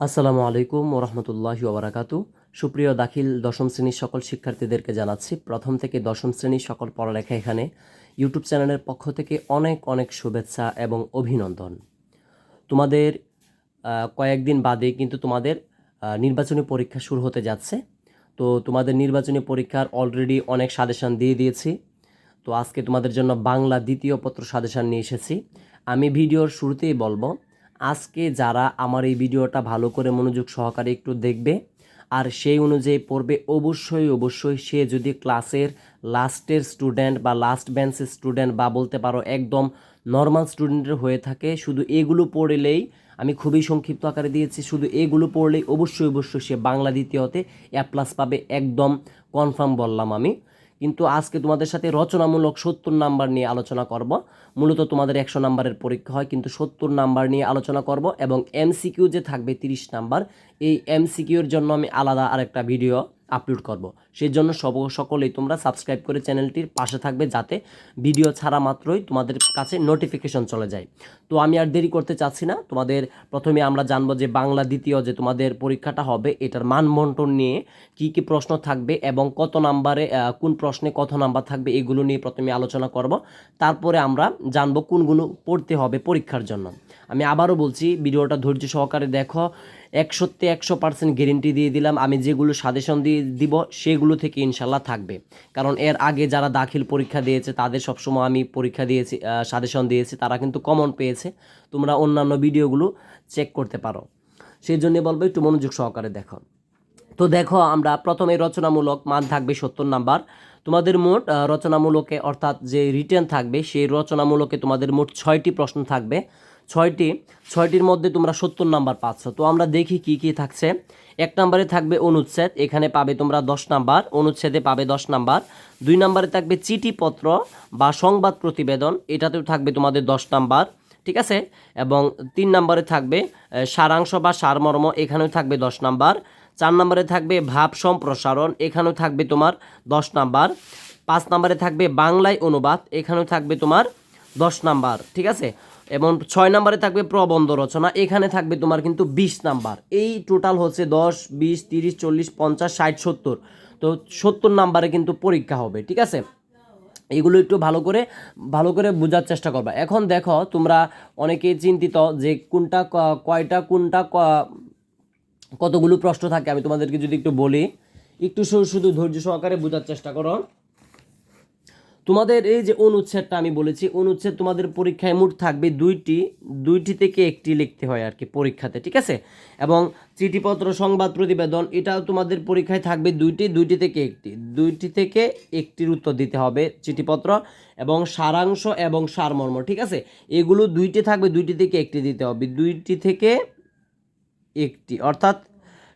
আসসালামু আলাইকুম ওরহমতুল্লাহি ওবরাকাতু সুপ্রিয় দাখিল দশম শ্রেণির সকল শিক্ষার্থীদেরকে জানাচ্ছি, প্রথম থেকে দশম শ্রেণির সকল পড়ালেখা এখানে ইউটিউব চ্যানেলের পক্ষ থেকে অনেক অনেক শুভেচ্ছা এবং অভিনন্দন। তোমাদের কয়েকদিন বাদে কিন্তু তোমাদের নির্বাচনী পরীক্ষা শুরু হতে যাচ্ছে। তো তোমাদের নির্বাচনী পরীক্ষার অলরেডি অনেক সাজেশান দিয়ে দিয়েছি। তো আজকে তোমাদের জন্য বাংলা দ্বিতীয় পত্র সাজেশান নিয়ে এসেছি। আমি ভিডিওর শুরুতেই বলব আজকে যারা আমার এই ভিডিওটা ভালো করে মনোযোগ সহকারে একটু দেখবে, আর সেই অনুযায়ী পড়বে, অবশ্যই অবশ্যই সে যদি ক্লাসের লাস্টের স্টুডেন্ট বা লাস্ট বেঞ্চের স্টুডেন্ট বা বলতে পারো একদম নর্মাল স্টুডেন্টের হয়ে থাকে, শুধু এগুলো পড়লেই, আমি খুবই সংক্ষিপ্ত আকারে দিয়েছি, শুধু এগুলো পড়লেই অবশ্যই অবশ্যই সে বাংলা দ্বিতীয়তে এ প্লাস পাবে, একদম কনফার্ম বললাম আমি। কিন্তু আজকে তোমাদের সাথে রচনামূলক সত্তর নাম্বার নিয়ে আলোচনা করব। মূলত তোমাদের একশো নাম্বারের পরীক্ষা হয়, কিন্তু সত্তর নাম্বার নিয়ে আলোচনা করব এবং এমসিকিউ যে থাকবে তিরিশ নাম্বার, এই এমসিকিউর জন্য আমি আলাদা আরেকটা ভিডিও আপলোড করব। সেই জন্য সব সকলেই তোমরা সাবস্ক্রাইব করে চ্যানেলটির পাশে থাকবে যাতে ভিডিও ছাড়া মাত্রই তোমাদের কাছে নোটিফিকেশন চলে যায়। তো আমি আর দেরি করতে চাচ্ছি না। তোমাদের প্রথমে আমরা জানব যে বাংলা দ্বিতীয় যে তোমাদের পরীক্ষাটা হবে, এটার মানবন্টন নিয়ে কি কি প্রশ্ন থাকবে এবং কত নাম্বারে কোন প্রশ্নে কত নাম্বার থাকবে এগুলো নিয়ে প্রথমে আলোচনা করব। তারপরে আমরা জানব কোনগুলো পড়তে হবে পরীক্ষার জন্য। আমি আবারও বলছি, ভিডিওটা ধৈর্য সহকারে দেখো। একশোতে একশো পার্সেন্ট গ্যারেন্টি দিয়ে দিলাম, আমি যেগুলো সাজেশন দিয়ে দিব সেগুলো থেকে ইনশাল্লাহ থাকবে। কারণ এর আগে যারা দাখিল পরীক্ষা দিয়েছে, তাদের সবসময় আমি পরীক্ষা দিয়েছি সাজেশন দিয়েছি, তারা কিন্তু কমন পেয়েছে। তোমরা অন্যান্য ভিডিওগুলো চেক করতে পারো। সেই জন্য বলব, একটু মনোযোগ সহকারে দেখো। তো দেখো, আমরা প্রথমে রচনামূলক মান থাকবে সত্তর নাম্বার। তোমাদের মোট রচনামূলকে অর্থাৎ যে রিটার্ন থাকবে, সেই রচনামূলকে তোমাদের মোট ছয়টি প্রশ্ন থাকবে। ছয়টি, ছয়টির মধ্যে তোমরা সত্তর নাম্বার পাচ্ছ। তো আমরা দেখি কি কি থাকছে। এক নম্বরে থাকবে অনুচ্ছেদ, এখানে পাবে তোমরা দশ নাম্বার, অনুচ্ছেদে পাবে দশ নাম্বার। দুই নম্বরে থাকবে চিঠিপত্র বা সংবাদ প্রতিবেদন, এটাতেও থাকবে তোমাদের দশ নাম্বার, ঠিক আছে? এবং তিন নম্বরে থাকবে সারাংশ বা সারমর্ম, এখানেও থাকবে দশ নাম্বার। চার নম্বরে থাকবে ভাব সম্প্রসারণ, এখানেও থাকবে তোমার দশ নাম্বার। পাঁচ নম্বরে থাকবে বাংলায় অনুবাদ, এখানেও থাকবে তোমার দশ নাম্বার, ঠিক আছে? এবং ছয় নম্বরে থাকবে প্রবন্ধ রচনা। এখানে থাকবে তোমার কিন্তু বিশ নাম্বার। এই টোটাল হচ্ছে দশ, বিশ, তিরিশ, চল্লিশ, পঞ্চাশ, ষাট, সত্তর। তো সত্তর নাম্বারে কিন্তু পরীক্ষা হবে, ঠিক আছে? এগুলো একটু ভালো করে ভালো করে বোঝার চেষ্টা করবা। এখন দেখো, তোমরা অনেকেই চিন্তিত যে কোনটা কয়টা, কোনটা কতগুলো প্রশ্ন থাকে। আমি তোমাদেরকে যদি একটু বলি, একটু শুধু ধৈর্য সহকারে বোঝার চেষ্টা করো। তোমাদের এই যে অনুচ্ছেদটা আমি বলেছি, অনুচ্ছেদ তোমাদের পরীক্ষায় মোট থাকবে দুইটি দুইটি থেকে একটি লিখতে হয় আর কি পরীক্ষাতে, ঠিক আছে? এবং চিঠিপত্র, সংবাদ, প্রতিবেদন, এটাও তোমাদের পরীক্ষায় থাকবে দুইটি দুইটি থেকে একটি। দুইটি থেকে একটির উত্তর দিতে হবে চিঠিপত্র এবং সারাংশ এবং সারমর্ম, ঠিক আছে? এগুলো দুইটি থাকবে, দুইটি থেকে একটি দিতে হবে। দুইটি থেকে একটি, অর্থাৎ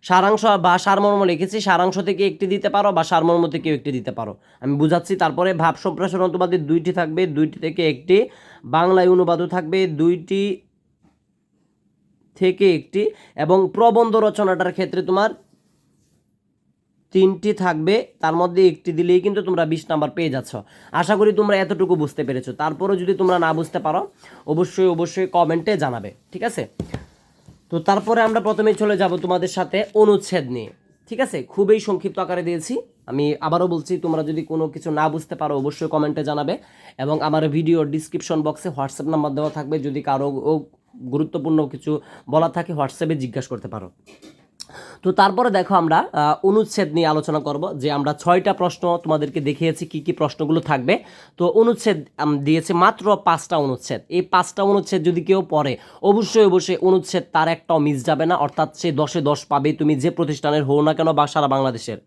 সারাংশ বা সারমর্ম লিখেছি, সারাংশ থেকে একটি দিতে পারো বা সারমর্ম থেকেও একটি দিতে পারো। আমি বুঝাচ্ছি, তারপরে ভাব সম্প্রসারণ তোমাদের দুইটি থাকবে, দুইটি থেকে একটি। বাংলায় অনুবাদও থাকবে, দুইটি থেকে একটি। এবং প্রবন্ধ রচনাটার ক্ষেত্রে তোমার তিনটি থাকবে, তার মধ্যে একটি দিলেই কিন্তু তোমরা বিশ নাম্বার পেয়ে যাচ্ছ। আশা করি তোমরা এতটুকু বুঝতে পেরেছ। তারপরেও যদি তোমরা না বুঝতে পারো, অবশ্যই অবশ্যই কমেন্টে জানাবে, ঠিক আছে? তো তারপরে আমরা প্রথমে চলে যাব তোমাদের সাথে অনুচ্ছেদ নিয়ে। ঠিক আছে? খুবই সংক্ষিপ্ত আকারে দিয়েছি। আমি আবারও বলছি, তোমরা যদি কোনো কিছু না বুঝতে পারো, অবশ্যই কমেন্টে জানাবে এবং আমার ভিডিও ডিসক্রিপশন বক্সে হোয়াটসঅ্যাপ নাম্বার দেওয়া থাকবে। যদি কারও গুরুত্বপূর্ণ কিছু বলা থাকে হোয়াটসঅ্যাপে জিজ্ঞাসা করতে পারো। তো তারপরে দেখো আমরা অনুচ্ছেদ নিয়ে আলোচনা করব যে আমরা ছয়টা প্রশ্ন তোমাদেরকে দেখিয়েছি, কি কি প্রশ্নগুলো থাকবে। তো অনুচ্ছেদ দিয়েছে মাত্র পাঁচটা অনুচ্ছেদ। এই পাঁচটা অনুচ্ছেদ যদি কেউ পড়ে, অবশ্যই অবশ্যই অনুচ্ছেদ তার একটাও মিস যাবে না, অর্থাৎ সে দশে দশ পাবে তুমি যে প্রতিষ্ঠানের হও না কেন বা সারা বাংলাদেশের।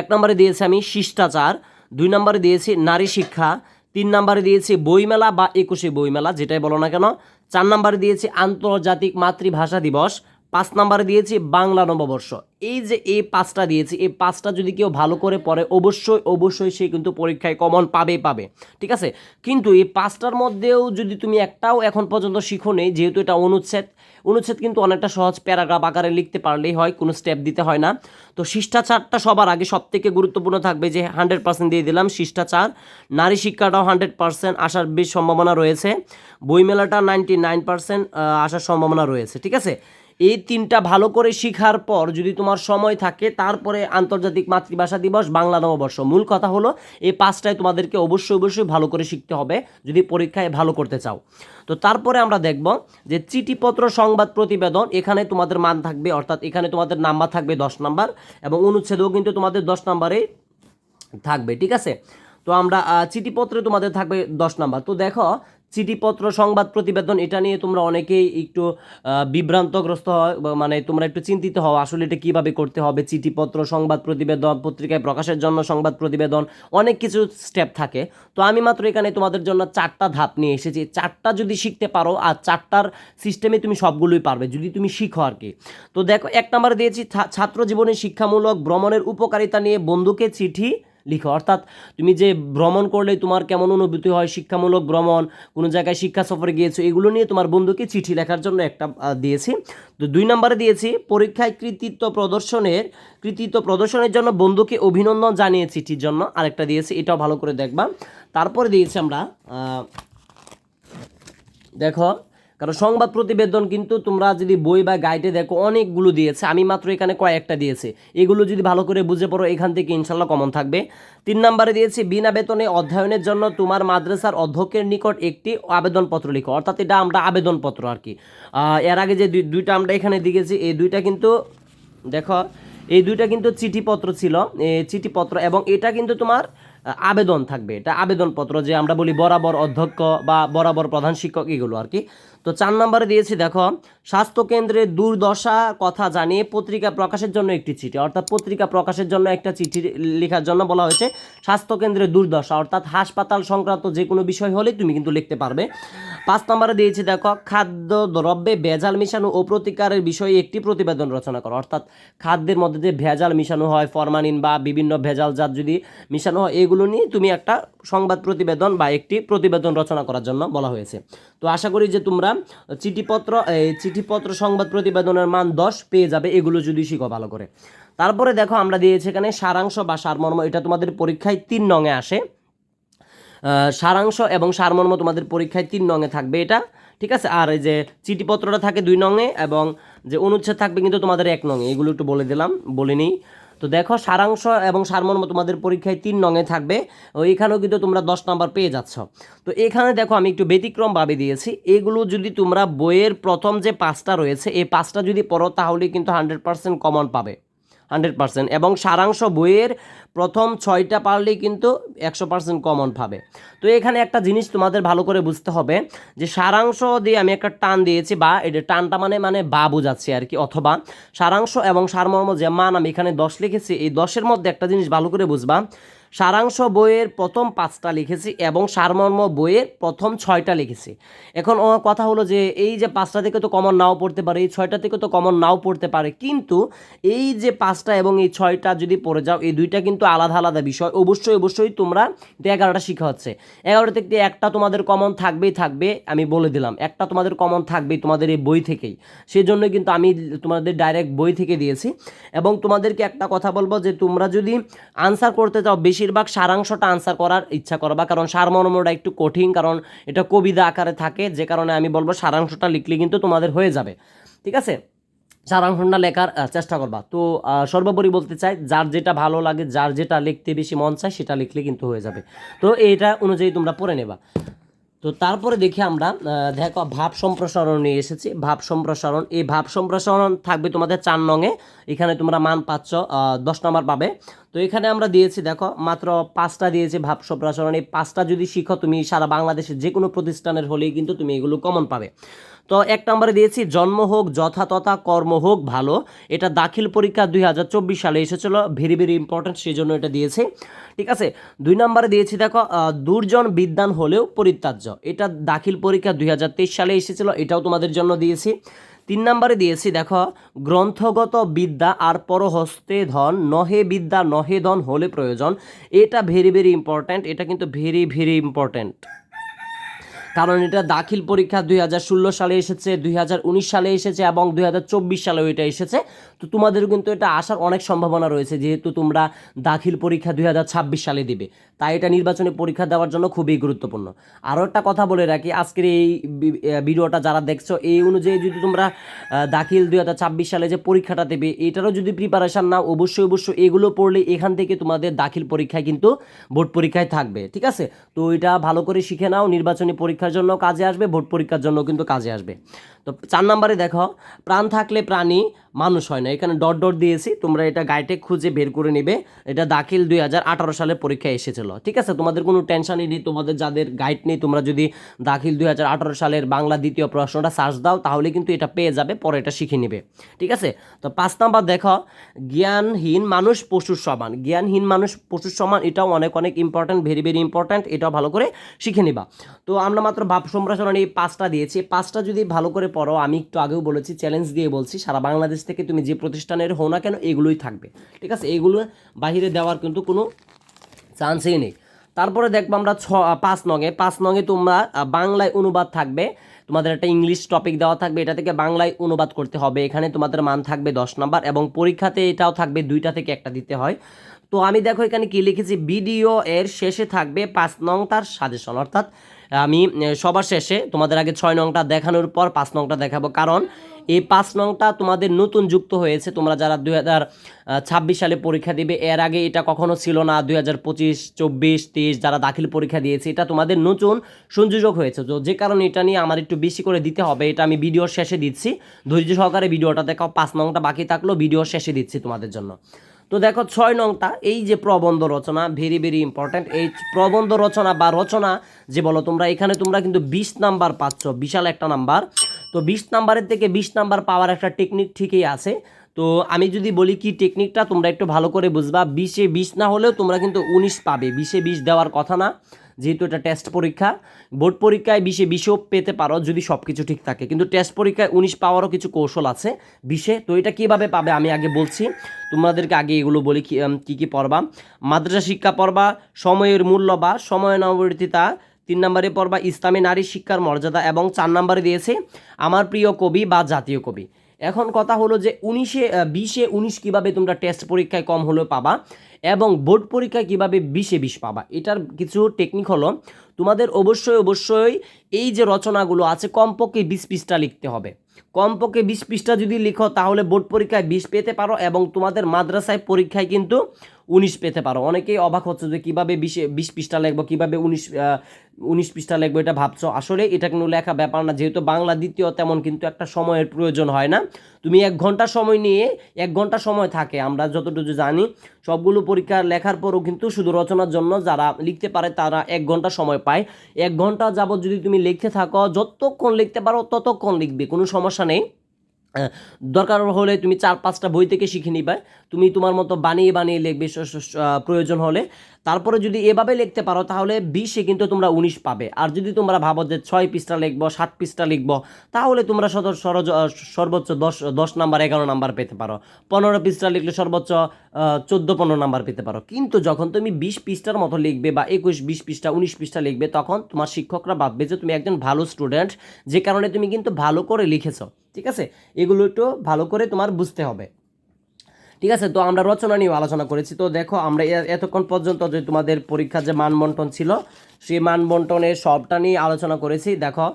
এক নম্বরে দিয়েছি আমি শিষ্টাচার, দুই নম্বরে দিয়েছি নারী শিক্ষা, তিন নম্বরে দিয়েছি বইমেলা বা একুশে বইমেলা, যেটাই বলো না কেন। চার নম্বরে দিয়েছি আন্তর্জাতিক মাতৃভাষা দিবস পাঁচ নাম্বারে দিয়েছি বাংলা নববর্ষ। এই যে এই পাঁচটা দিয়েছি, এই পাঁচটা যদি কেউ ভালো করে পড়ে, অবশ্যই অবশ্যই সে কিন্তু পরীক্ষায় কমন পাবে পাবে, ঠিক আছে? কিন্তু এই পাঁচটার মধ্যেও যদি তুমি একটাও এখন পর্যন্ত শিখো নেই, যেহেতু এটা অনুচ্ছেদ অনুচ্ছেদ কিন্তু অনেকটা সহজ প্যারাগ্রাফ আকারে লিখতে পারলেই হয়, কোনো স্টেপ দিতে হয় না। তো শিষ্টাচারটা সবার আগে সব থেকে গুরুত্বপূর্ণ থাকবে যে হান্ড্রেড পার্সেন্ট দিয়ে দিলাম শিষ্টাচার। নারী শিক্ষাটাও হান্ড্রেড পার্সেন্ট আসার বেশ সম্ভাবনা রয়েছে। বইমেলাটা নাইনটি নাইন পার্সেন্ট আসার সম্ভাবনা রয়েছে, ঠিক আছে? এই তিনটা ভালো করে শিখার পর যদি তোমার সময় থাকে, তারপরে আন্তর্জাতিক মাতৃভাষা দিবস, বাংলা নববর্ষ। মূল কথা হলো, এই পাঁচটায় তোমাদেরকে অবশ্যই অবশ্যই ভালো করে শিখতে হবে যদি পরীক্ষায় ভালো করতে চাও। তো তারপরে আমরা দেখব যে চিঠিপত্র সংবাদ প্রতিবেদন, এখানে তোমাদের মান থাকবে, অর্থাৎ এখানে তোমাদের নাম্বার থাকবে দশ নাম্বার, এবং অনুচ্ছেদও কিন্তু তোমাদের দশ নাম্বারে থাকবে, ঠিক আছে? তো আমরা চিঠিপত্রে তোমাদের থাকবে দশ নাম্বার। তো দেখো চিঠিপত্র, সংবাদ প্রতিবেদন, এটা নিয়ে তোমরা অনেকেই একটু বিভ্রান্তগ্রস্ত হয় মানে তোমরা একটু চিন্তিত হও, আসলে এটা কীভাবে করতে হবে। চিঠিপত্র, সংবাদ প্রতিবেদন, পত্রিকায় প্রকাশের জন্য সংবাদ প্রতিবেদন, অনেক কিছু স্টেপ থাকে। তো আমি মাত্র এখানে তোমাদের জন্য চারটা ধাপ নিয়ে এসেছি। চারটা যদি শিখতে পারো, আর চারটার সিস্টেমে তুমি সবগুলোই পারবে, যদি তুমি শিখো আর কি। তো দেখো, এক নম্বরে দিয়েছি ছাত্র জীবনে শিক্ষামূলক ভ্রমণের উপকারিতা নিয়ে বন্ধুকে চিঠি লিখো। অর্থাৎ তুমি যে ভ্রমণ করলে তোমার কেমন অনুভূতি হয়? শিক্ষামূলক ভ্রমণ, কোনো জায়গায় শিক্ষা সফরে গিয়েছো, এগুলো নিয়ে তোমার বন্ধুকে চিঠি লেখার জন্য একটা দিয়েছি। তো দুই নম্বরে দিয়েছি, পরীক্ষায় কৃতিত্ব প্রদর্শনের কৃতিত্ব প্রদর্শনের জন্য বন্ধুকে অভিনন্দন জানিয়ে চিঠির জন্য আরেকটা দিয়েছি, এটাও ভালো করে দেখবা। তারপরে দিয়েছি আমরা দেখো কারণ সংবাদ প্রতিবেদন কিন্তু তোমরা যদি বই বা গাইডে দেখো, অনেকগুলো দিয়েছে। আমি মাত্র এখানে কয়েকটা দিয়েছি। এগুলো যদি ভালো করে বুঝে পড়ো, এখান থেকে ইনশাল্লাহ কমন থাকবে। তিন নম্বরে দিয়েছি, বিনা বেতনে অধ্যয়নের জন্য তোমার মাদ্রাসার অধ্যক্ষের নিকট একটি আবেদনপত্র লিখো। অর্থাৎ এটা আমরা আবেদনপত্র আর কি। এর আগে যে দুই- দুইটা আমরা এখানে দিয়েছি, এই দুইটা কিন্তু, দেখো, এই দুইটা কিন্তু চিঠিপত্র ছিল চিঠিপত্র এবং এটা কিন্তু তোমার আবেদন থাকবে। এটা আবেদনপত্র যে আমরা বলি বরাবর অধ্যক্ষ বা বরাবর প্রধান শিক্ষক, এগুলো আর কি। তো চার নম্বরে দিয়েছি, দেখো, স্বাস্থ্যকেন্দ্রের দুর্দশা কথা জানিয়ে পত্রিকা প্রকাশের জন্য একটি চিঠি। অর্থাৎ পত্রিকা প্রকাশের জন্য একটা চিঠি লেখার জন্য বলা হয়েছে, স্বাস্থ্যকেন্দ্রের দুর্দশা। অর্থাৎ হাসপাতাল সংক্রান্ত যে কোনো বিষয় হলে তুমি কিন্তু লিখতে পারবে। পাঁচ নম্বরে দিয়েছি, দেখো, খাদ্য, দ্রব্যে ভেজাল মিশানো ও প্রতিকারের বিষয়ে একটি প্রতিবেদন রচনা করো। অর্থাৎ খাদ্যের মধ্যে যে ভেজাল মিশানো হয়, ফরমালিন বা বিভিন্ন ভেজাল জাত যদি মিশানো হয়, এগুলো নিয়ে তুমি একটা সংবাদ প্রতিবেদন বা একটি প্রতিবেদন রচনা করার জন্য বলা হয়েছে। তো আশা করি যে তোমরা চিঠিপত্র চিঠিপত্র সংবাদ প্রতিবেদনের মান দশ পেয়ে যাবে, এগুলো যদি শিখো ভালো করে। তারপরে দেখো আমরা দিয়েছি এখানে সারাংশ বা সারমর্ম, এটা তোমাদের পরীক্ষায় তিন নঙে আসে। সারাংশ এবং সারমর্ম তোমাদের পরীক্ষায় তিন নঙে থাকবে এটা, ঠিক আছে? আর এই যে চিঠিপত্রটা থাকে দুই নঙে এবং যে অনুচ্ছেদ থাকবে কিন্তু তোমাদের এক নঙে এগুলো একটু বলে দিলাম, বলে নিই। তো দেখো, সারাংশ এবং সারমর্ম তোমাদের পরীক্ষায় তিন নঙে থাকবে। এখানেও কিন্তু তোমরা দশ নম্বর পেয়ে যাচ্ছ। তো এখানে দেখো, আমি একটু ব্যতিক্রমভাবে দিয়েছি। এগুলো যদি তোমরা বইয়ের প্রথম যে পাঁচটা রয়েছে, এই পাঁচটা যদি পড়ো, তাহলে কিন্তু হান্ড্রেড পার্সেন্ট কমন পাবে। হান্ড্রেড পার্সেন্ট এবং সারাংশ বইয়ের প্রথম ছয়টা পারলেই কিন্তু একশো পার্সেন্ট কমন পাবে। তো এখানে একটা জিনিস তোমাদের ভালো করে বুঝতে হবে যে সারাংশ দিয়ে আমি একটা টান দিয়েছি বা এটা টানটা মানে মানে বা বোঝাচ্ছি আর কি, অথবা সারাংশ এবং সারমর্ম যে মান আমি এখানে দশ লিখেছি, এই দশের মধ্যে একটা জিনিস ভালো করে বুঝবা সারাংশ বইয়ের প্রথম পাঁচটা লিখেছি এবং সারমর্ম বইয়ের প্রথম ছয়টা লিখেছি। এখন কথা হলো যে, এই যে পাঁচটা থেকে তো কমন নাও পড়তে পারে, এই ছয়টা থেকে তো কমন নাও পড়তে পারে, কিন্তু এই যে পাঁচটা এবং এই ছয়টা যদি পড়ে যাও, এই দুইটা কিন্তু আলাদা আলাদা বিষয়। অবশ্যই অবশ্যই তোমরা এগারোটা শিখা হচ্ছে। এগারোটা থেকে একটা তোমাদের কমন থাকবেই থাকবে, আমি বলে দিলাম। একটা তোমাদের কমন থাকবেই তোমাদের এই বই থেকেই। সেই জন্য কিন্তু আমি তোমাদের ডাইরেক্ট বই থেকে দিয়েছি। এবং তোমাদেরকে একটা কথা বলব যে, তোমরা যদি আনসার করতে চাও বেশিরভাগ সারাংশটা আনসার করার ইচ্ছা করবা কারণ সারমর্মটা একটু কঠিন, কারণ এটা কবিতা আকারে থাকে, যে কারণে আমি বলব সারাংশটা লিখলে কিন্তু তোমাদের হয়ে যাবে। ঠিক আছে? সারাংশটা লেখার চেষ্টা করবা। তো সর্বোপরি বলতে চাই, যার যেটা ভালো লাগে, যার যেটা লিখতে বেশি মন চায়, সেটা লিখলে কিন্তু হয়ে যাবে। তো এটা অনুযায়ী তোমরা পড়ে নেবা। তো তারপরে দেখি আমরা দেখো, ভাব সম্প্রসারণ নিয়ে এসেছি। ভাব সম্প্রসারণ, এই ভাব সম্প্রসারণ থাকবে তোমাদের চার নঙে। এখানে তোমরা মান পাচ্ছ দশ নম্বর পাবে। তো এখানে আমরা দিয়েছি, দেখো, মাত্র পাঁচটা দিয়েছি ভাব সম্প্রসারণ। এই পাঁচটা যদি শিখো, তুমি সারা বাংলাদেশের যে কোনো প্রতিষ্ঠানের হলেই কিন্তু তুমি এগুলো কমন পাবে। তো এক নম্বরে দিয়েছি, জন্ম হোক, যথাতথা কর্ম হোক, ভালো। এটা দাখিল পরীক্ষা দুই হাজার চব্বিশ সালে এসেছিল ভেরি ভেরি ইম্পর্ট্যান্ট সেই জন্য এটা দিয়েছি। ঠিক আছে? দুই নম্বরে দিয়েছি, দেখো দুর্জন বিদ্যান হলেও পরিত্যাজ্য। এটা দাখিল পরীক্ষা দুই হাজার তেইশ সালে এসেছিল, এটাও তোমাদের জন্য দিয়েছি। তিন নম্বরে দিয়েছি, দেখো, গ্রন্থগত বিদ্যা আর পরহস্তে ধন, নহে বিদ্যা, নহে ধন হলে প্রয়োজন। এটা ভেরি ভেরি ইম্পর্ট্যান্ট এটা কিন্তু ভেরি ভেরি ইম্পর্ট্যান্ট কারণ এটা দাখিল পরীক্ষা দুই হাজার ষোলো সালে এসেছে, দুই হাজার উনিশ সালে এসেছে এবং দুই হাজার চব্বিশ সালেও এটা এসেছে। তো তোমাদের কিন্তু এটা আসার অনেক সম্ভাবনা রয়েছে, যেহেতু তোমরা দাখিল পরীক্ষা দুই হাজার ছাব্বিশ সালে দিবে। তাই এটা নির্বাচনী পরীক্ষা দেওয়ার জন্য খুবই গুরুত্বপূর্ণ। আরও একটা কথা বলে রাখি, আজকের এই ভিডিওটা যারা দেখছ, এই অনুযায়ী যদি তোমরা দাখিল দুই হাজার ছাব্বিশ সালে যে পরীক্ষাটা দেবে, এটারও যদি প্রিপারেশান নাও, অবশ্যই অবশ্যই এগুলো পড়লে এখান থেকে তোমাদের দাখিল পরীক্ষায় কিন্তু বোর্ড পরীক্ষায় থাকবে, ঠিক আছে? তো এটা ভালো করে শিখে নাও, নির্বাচনী পরীক্ষার জন্য কাজে আসবে, ভোট পরীক্ষার জন্য কিন্তু কাজে আসবে। তো চার নম্বরে দেখো, প্রাণ থাকলে প্রাণী, মানুষ হয় না। এখানে ডট ডট দিয়েছি। তোমরা এটা গাইটে খুঁজে বের করে নেবে। এটা দাখিল দুই হাজার আঠারো সালে পরীক্ষায় এসেছিল। ঠিক আছে? তোমাদের কোনো টেনশনই নেই। তোমাদের যাদের গাইড নেই, তোমরা যদি দাখিল দুই হাজার আঠারো সালের বাংলা দ্বিতীয় প্রশ্নটা সার্চ দাও, তাহলে কিন্তু এটা পেয়ে যাবে, পরে এটা শিখে নেবে। ঠিক আছে? তো পাঁচ নাম্বার দেখো, জ্ঞানহীন মানুষ পশুর সমান। জ্ঞানহীন মানুষ পশুর সমান, এটাও অনেক অনেক ইম্পর্ট্যান্ট ভেরি ভেরি ইম্পর্ট্যান্ট এটাও ভালো করে শিখে নিবা। তো আমরা মাত্র ভাব সম্প্রসারণ এই পাঁচটা দিয়েছি। পাঁচটা যদি ভালো করে পড়ো, আমি একটু আগেও বলেছি চ্যালেঞ্জ দিয়ে বলছি, সারা বাংলাদেশ থেকে তুমি যে প্রতিষ্ঠানের হও না কেন, এগুলোই থাকবে। ঠিক আছে? এগুলো বাহিরে দেওয়ার কিন্তু কোনো চান্সই নেই। তারপরে দেখব আমরা ছ পাঁচ নঙে পাঁচ নঙে তোমরা বাংলায় অনুবাদ থাকবে। তোমাদের একটা ইংলিশ টপিক দেওয়া থাকবে। এটা থেকে বাংলায় অনুবাদ করতে হবে। এখানে তোমাদের মান থাকবে দশ নাম্বার এবং পরীক্ষাতে এটাও থাকবে দুইটা থেকে একটা দিতে হয়। তো আমি দেখো এখানে কি লিখেছি? ভিডিও এর শেষে থাকবে পাঁচ নং তার সাজেশন। অর্থাৎ আমি সবার শেষে তোমাদের আগে ছয় নংটা দেখানোর পর পাঁচ নংটা দেখাবো। কারণ এই পাঁচ নংটা তোমাদের নতুন যুক্ত হয়েছে। তোমরা যারা দুই ছাব্বিশ সালে পরীক্ষা দিবে, এর আগে এটা কখনো ছিল না। দুই হাজার পঁচিশ, চব্বিশ, তেইশ যারা দাখিল পরীক্ষা দিয়েছে, এটা তোমাদের নতুন সংযোজক হয়েছে। তো যে কারণে এটা নিয়ে আমার একটু বেশি করে দিতে হবে, এটা আমি ভিডিওর শেষে দিচ্ছি। ধৈর্য সহকারে ভিডিওটা দেখাও, পাঁচ নংটা বাকি থাকলেও ভিডিওর শেষে দিচ্ছি তোমাদের জন্য। তো দেখো, ছয় নংটা, এই যে প্রবন্ধ রচনা ভেরি ভেরি ইম্পর্ট্যান্ট এই প্রবন্ধ রচনা বা রচনা, যে বলো তোমরা, এখানে তোমরা কিন্তু বিশ নাম্বার পাচ্ছ, বিশাল একটা নাম্বার। তো বিশ নাম্বারের থেকে বিশ নাম্বার পাওয়ার একটা টেকনিক ঠিকই আছে। তো আমি যদি বলি কি টেকনিকটা তোমরা একটু ভালো করে বুঝবা। বিশে বিশ না হলেও তোমরা কিন্তু উনিশ পাবে। বিশে বিশ দেওয়ার কথা না, যেহেতু এটা টেস্ট পরীক্ষা। বোর্ড পরীক্ষায় বিশে বিশেও পেতে পারো যদি সব কিছু ঠিক থাকে। কিন্তু টেস্ট পরীক্ষায় উনিশ পাওয়ারও কিছু কৌশল আছে বিশে। তো এটা কীভাবে পাবে আমি আগে বলছি। তোমাদেরকে আগে এগুলো বলি কি কী পড়বা। মাদ্রাসা শিক্ষা পড়বা, সময়ের মূল্য বা সময় নবর্তিতা তিন নম্বরে পড়বা, ইসলামী নারী শিক্ষার মর্যাদা এবং চার নম্বরে দিয়েছে, আমার প্রিয় কবি বা জাতীয় কবি। এখন কথা হলো যে উনিশে বিশে উনিশ কীভাবে তোমরা টেস্ট পরীক্ষায় কম হলেও পাবা এবং বোর্ড পরীক্ষায় কীভাবে বিশে বিশ পাবা, এটার কিছু টেকনিক হলো, তোমাদের অবশ্যই অবশ্যই এই যে রচনাগুলো আছে, কমপক্ষে বিশ পৃষ্ঠা লিখতে হবে। কমপক্ষে বিশ পৃষ্ঠা যদি লিখো, তাহলে বোর্ড পরীক্ষায় বিশ পেতে পারো এবং তোমাদের মাদ্রাসায় পরীক্ষায় কিন্তু উনিশ পেতে পারো। অনেকেই অবাক হচ্ছে যে কীভাবে বিশে, বিশ পৃষ্ঠা লিখব, কীভাবে উনিশ উনিশ পৃষ্ঠা লিখব এটা ভাবছ। আসলে এটা কোনো লেখা ব্যাপার না, যেহেতু বাংলা দ্বিতীয় তেমন কিন্তু একটা সময়ের প্রয়োজন হয় না। তুমি এক ঘণ্টা সময় নিয়ে, এক ঘণ্টা সময় থাকে, আমরা যতটুকু জানি। সবগুলো পরীক্ষা লেখার পরও কিন্তু শুধু রচনার জন্য যারা লিখতে পারে, তারা এক ঘণ্টা সময় পায়। এক ঘণ্টা যাবত যদি তুমি লিখতে থাকো, যতক্ষণ লিখতে পারো, ততক্ষণ লিখবে, কোনো সমস্যা নেই। দরকার হলে তুমি চার পাঁচটা বই থেকে শিখে নিবে। তুমি তোমার মতো বানিয়ে বানিয়ে লিখবে প্রয়োজন হলে। তারপরে যদি এভাবে লিখতে পারো, তাহলে বিশে কিন্তু তোমরা উনিশ পাবে। আর যদি তোমরা ভাবো যে ছয় পৃষ্ঠা লিখব, সাত পৃষ্ঠা লিখব, তাহলে তোমরা সরজ সর্বোচ্চ দশ দশ নাম্বার, এগারো নাম্বার পেতে পারো। পনেরো পৃষ্ঠা লিখলে সর্বোচ্চ চোদ্দ, পনেরো নাম্বার পেতে পারো। কিন্তু যখন তুমি বিশ পৃষ্ঠার মতো লিখবে বা একুশ, বিশ পৃষ্ঠা, উনিশ পৃষ্ঠা লিখবে, তখন তোমার শিক্ষকরা ভাববে যে তুমি একজন ভালো স্টুডেন্ট যে কারণে তুমি কিন্তু ভালো করে লিখেছো। ঠিক আছে? এগুলো একটু ভালো করে তোমার বুঝতে হবে। ঠিক আছে? তো আমরা রচনা নিয়ে আলোচনা করেছি। তো দেখো, আমরা এতক্ষণ পর্যন্ত যে তোমাদের পরীক্ষার যে মানবন্টন ছিল, সেই মানবন্টনের সবটা নিয়ে আলোচনা করেছি। দেখো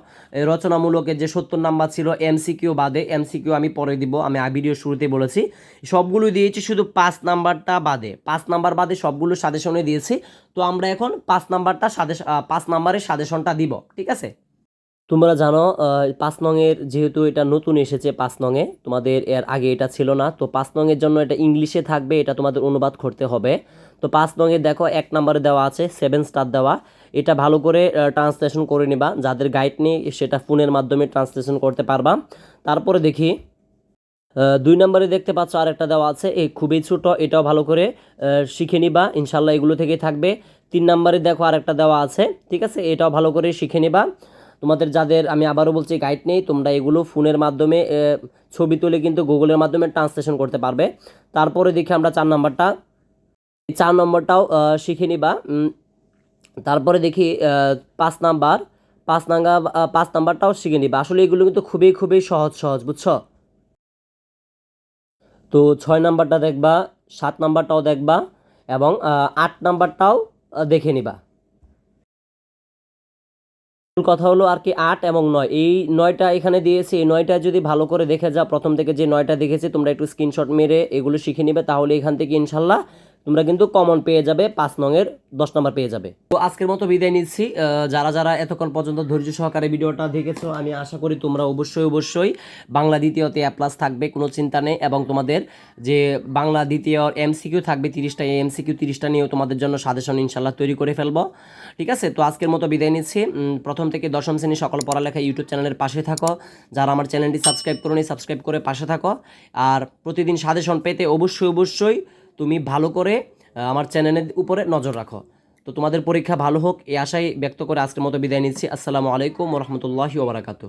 রচনামূলকের যে সত্তর নাম্বার ছিল, এমসিকিউ বাদে, এমসিকিউ আমি পরে দিব, আমি ভিডিও শুরুতে বলেছি। সবগুলো দিয়েছি, শুধু পাঁচ নাম্বারটা বাদে। পাঁচ নাম্বার বাদে সবগুলো সাজেশনে দিয়েছি। তো আমরা এখন পাঁচ নাম্বারটা সাজেশ পাঁচ নাম্বারের সাজেশনটা দিব, ঠিক আছে? তোমরা জানো পাঁচ নংয়ের যেহেতু এটা নতুন এসেছে পাঁচ নংয়ে, তোমাদের এর আগে এটা ছিল না। তো পাঁচ নংয়ের জন্য এটা ইংলিশে থাকবে, এটা তোমাদের অনুবাদ করতে হবে। তো পাঁচ নংয়ে দেখো, এক নম্বরে দেওয়া আছে, সেভেন স্টার দেওয়া। এটা ভালো করে ট্রান্সলেশন করে নিবা। যাদের গাইড নেই, সেটা ফোনের মাধ্যমে ট্রান্সলেশন করতে পারবা। তারপরে দেখি দুই নম্বরে দেখতে পাচ্ছ আরেকটা দেওয়া আছে, এই খুবই ছোট, এটাও ভালো করে শিখে নিবা। ইনশাল্লাহ এগুলো থেকেই থাকবে। তিন নম্বরে দেখো আরেকটা দেওয়া আছে, ঠিক আছে? এটাও ভালো করে শিখে নিবা। তোমাদের যাদের, আমি আবারও বলছি গাইড নেই, তোমরা এগুলো ফোনের মাধ্যমে ছবি তুলে কিন্তু গুগলের মাধ্যমে ট্রান্সলেশন করতে পারবে। তারপরে দেখি আমরা চার নম্বরটা। চার নম্বরটাও শিখে নিবা। তারপরে দেখি পাঁচ নাম্বার। পাঁচ নাঙ্গা পাঁচ নাম্বারটাও শিখে নিবা। আসলে এগুলো কিন্তু খুবই খুবই সহজ সহজ, বুঝছ? তো ছয় নাম্বারটা দেখবা, সাত নাম্বারটাও দেখবা এবং আট নাম্বারটাও দেখে নিবা। কথা হলো আর কি আট এবং নয়। এই নয়টা এখানে দিয়েছি। এই নয়টা যদি ভালো করে দেখে যাও, প্রথম থেকে যে নয়টা দেখেছি, তোমরা একটু স্ক্রিনশট মেরে এগুলো শিখে নিবে, তাহলে এখান থেকে ইনশাল্লাহ তোমরা কিন্তু কমন পেয়ে যাবে, পাঁচ নংয়ের দশ নম্বর পেয়ে যাবে। তো আজকের মতো বিদায় নিচ্ছি। যারা যারা এতক্ষণ পর্যন্ত ধৈর্য সহকারে ভিডিওটা দেখেছ, আমি আশা করি তোমরা অবশ্যই অবশ্যই বাংলা দ্বিতীয়তে এ প্লাস থাকবে, কোনো চিন্তা নেই। এবং তোমাদের যে বাংলা দ্বিতীয় এমসিকিউ থাকবে, তিরিশটা এমসিকিউ তিরিশটা নিয়েও তোমাদের জন্য সাজেশন ইনশাল্লাহ তৈরি করে ফেলব। ঠিক আছে? তো আজকের মতো বিদায় নিচ্ছি। প্রথম থেকে দশম শ্রেণি সকল পড়ালেখা ইউটিউব চ্যানেলের পাশে থাকো। যারা আমার চ্যানেলটি সাবস্ক্রাইব করো সাবস্ক্রাইব করে পাশে থাকো। আর প্রতিদিন সাজেশন পেতে অবশ্যই অবশ্যই তুমি ভালো করে আমার চ্যানেলের উপরে নজর রাখো। তো তোমাদের পরীক্ষা ভালো হোক, এই আশাই ব্যক্ত করে আজকের মতো বিদায় নিচ্ছি। আসসালামু আলাইকুম রহমতুল্লাহি ওবরাকাতু